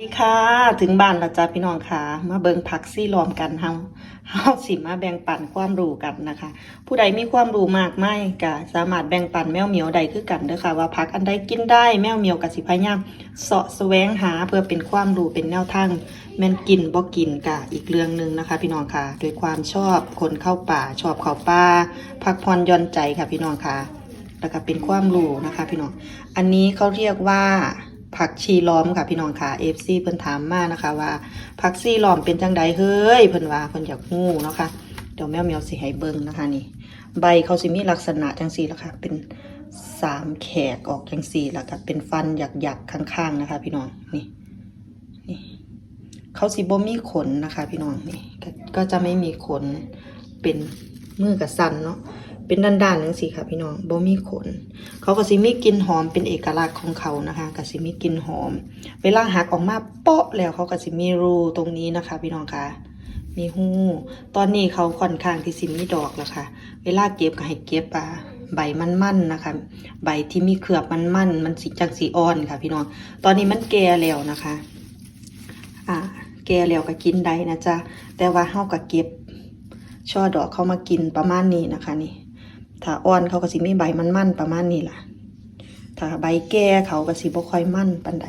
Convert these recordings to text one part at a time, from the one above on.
สวัสดีค่ะ ถึงบ้านและจ้าพี่น้องค่ะ มาเบิงผักซี่รวมกันเฮาเฮาสิมาแบ่งปันความรู้กันนะคะ ผู้ใดมีความรู้มากไม่ก็สามารถแบ่งปันแมวเหมียวใดคือกันเด้อค่ะ ว่าผักอันใดกินได้แมวเหมียวกับสิพยายามเสาะแสวงหาเพื่อเป็นความรู้เป็นแนวทางแม่นกินบ่กินกะอีกเรื่องหนึ่งนะคะ พี่น้องค่ะโดยความชอบคนเข้าป่าชอบเข้าป่าพักผ่อนย่อนใจค่ะพี่น้องค่ะแล้วก็เป็นความรู้นะคะ พี่น้องอันนี้เขาเรียกว่า ผักชีล้อมค่ะพี่น้องค่ะเอฟซีเพิ่นถามมานะคะว่าผักชีล้อมเป็นจังใดเฮ้ยเพิ่นว่าเพิ่นอยากฮู้เนาะค่ะเดี๋ยวแมวเมียวสิให้เบิ่งนะคะนี่ ใบเขาสิมีลักษณะจังซี่ละค่ะ เป็นสามแขกออกจังซี่แล้วก็เป็นฟันหยักๆข้างๆนะคะ พี่น้องนี่นี่เขาสิบ่มีขนนะคะ พี่น้องนี่ก็ก็จะไม่มีขนเป็นมือกับสันเนาะ เป็นด้านๆจังซี่ค่ะพี่น้องบ่มีขน เขาก็สิมีกลิ่นหอมเป็นเอกลักษณ์ของเขานะคะก็สิมีกลิ่นหอม เวลาหักออกมาเปาะแล้วเขาก็สิมีรูตรงนี้นะคะ พี่น้องคะมีหูตอนนี้เขาค่อนข้างที่สิมีดอกแล้วค่ะ เวลาเก็บก็ให้เก็บอ่าใบมันๆนะคะ ใบที่มีเคลือบมันๆมันสีจังสีอ่อนค่ะ พี่น้อง ตอนนี้มันแก่แล้วนะคะ อ่า แก่แล้วก็กินได้นะจ๊ะ แต่ว่าเฮาก็เก็บ ช่อดอกเข้ามากินประมาณนี้นะคะนี่ ถ้าอ่อนเขาก็สิมีใบมันๆประมาณนี้ล่ะ ถ้าใบแก่เขาก็สิบ่ค่อยมั่นปานใด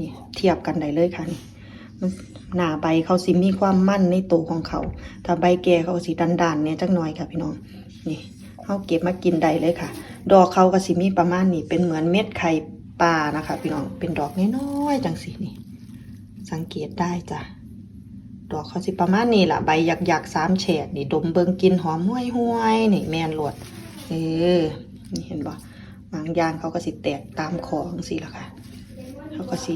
นี่เทียบกันได้เลยค่ะนี่มันหน้าใบเขาสิมีความมั่นในตัวของเขา ถ้าใบแก่เขาสิดันๆเนี่ยจักหน่อยค่ะพี่น้อง นี่เขาเก็บมากินได้เลยค่ะ ดอกเขาก็สิมีประมาณนี้เป็นเหมือนเม็ดไข่ปลานะคะ พี่น้อง เป็นดอกน้อยๆจังสินี่ สังเกตได้จ้ะ ดอกเขาสิประมาณนี้ล่ะ ใบหยักๆสามแฉกนี่ดมเบิงกินหอมห้วยห้วยๆนี่แมนหลวด ออ นี่เห็นบ่บางยางเขาก็สิแตกตามของสิล่ะค่ะ เขาก็สิ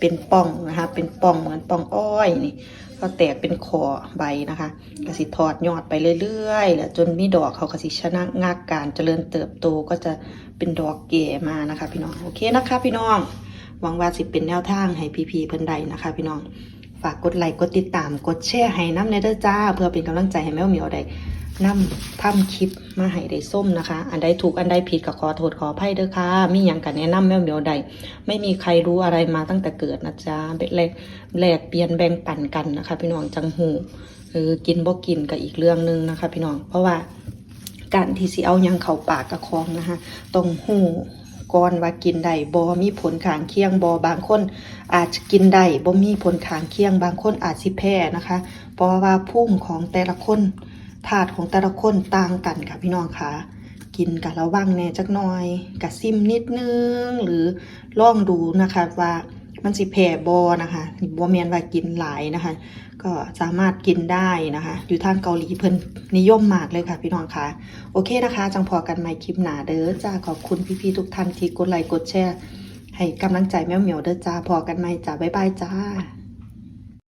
เป็นป่องนะคะ เป็นป่องเหมือนป่องอ้อยนี่ ก็แตกเป็นคอใบนะคะก็สิถอดยอดไปเรื่อยๆแล้วจนมีดอกเขาก็สิชนะงากการเจริญเติบโตก็จะเป็นดอกเก๋มานะคะ พี่น้อง โอเคนะคะ พี่น้อง หวังว่าสิเป็นแนวทางให้พี่ๆเพิ่นใดนะคะ พี่น้อง ฝากกดไลค์ กดติดตาม กดแชร์ให้น้ำในเด้อจ้า เพื่อเป็นกำลังใจให้แมวเหมียวได้ นำทำคลิปมาให้ได้ส้มนะคะ อันใดถูกอันใดผิดก็ขอโทษขออภัยเด้อค่ะมีอย่างกันแนะนำแมวเหมียวใด ไม่มีใครรู้อะไรมาตั้งแต่เกิดนะจ๊ะเป็นแลกแลกเปลี่ยนแบ่งปันกันนะคะ พี่น้องจังหูเออกินบ่กินก็อีกเรื่องหนึงนะคะ พี่น้องเพราะว่าการที่สิเอายังเข้าปากกับคองนะคะต้องหูก่อนว่ากินได้บ่มีผลข้างเคียงบ่บางคน อาจจะกินได้บ่มีผลข้างเคียงบางคนอาจสิแพ้นะคะ เพราะว่าภูมิของแต่ละคน ธาตุของแต่ละคนต่างกันค่ะพี่น้องคะกินกับระวังแน่จักหน่อยกะซิมนิดนึง หรือลองดูนะคะว่ามันสิแพ้บ่นะคะบ่แม่นว่ากินหลายนะคะ ก็สามารถกินได้นะคะ อยู่ทางเกาหลีเพิ่นนิยมมากเลยค่ะพี่น้องคะโอเคนะคะ จังพอกันใหม่คลิปหนาเด้อจ้าขอบคุณพี่ๆทุกท่านที่กดไลค์กดแชร์ให้กำลังใจแมวเหมียวเด้อจ้าพอกันใหม่จ้าบ๊ายบายจ้า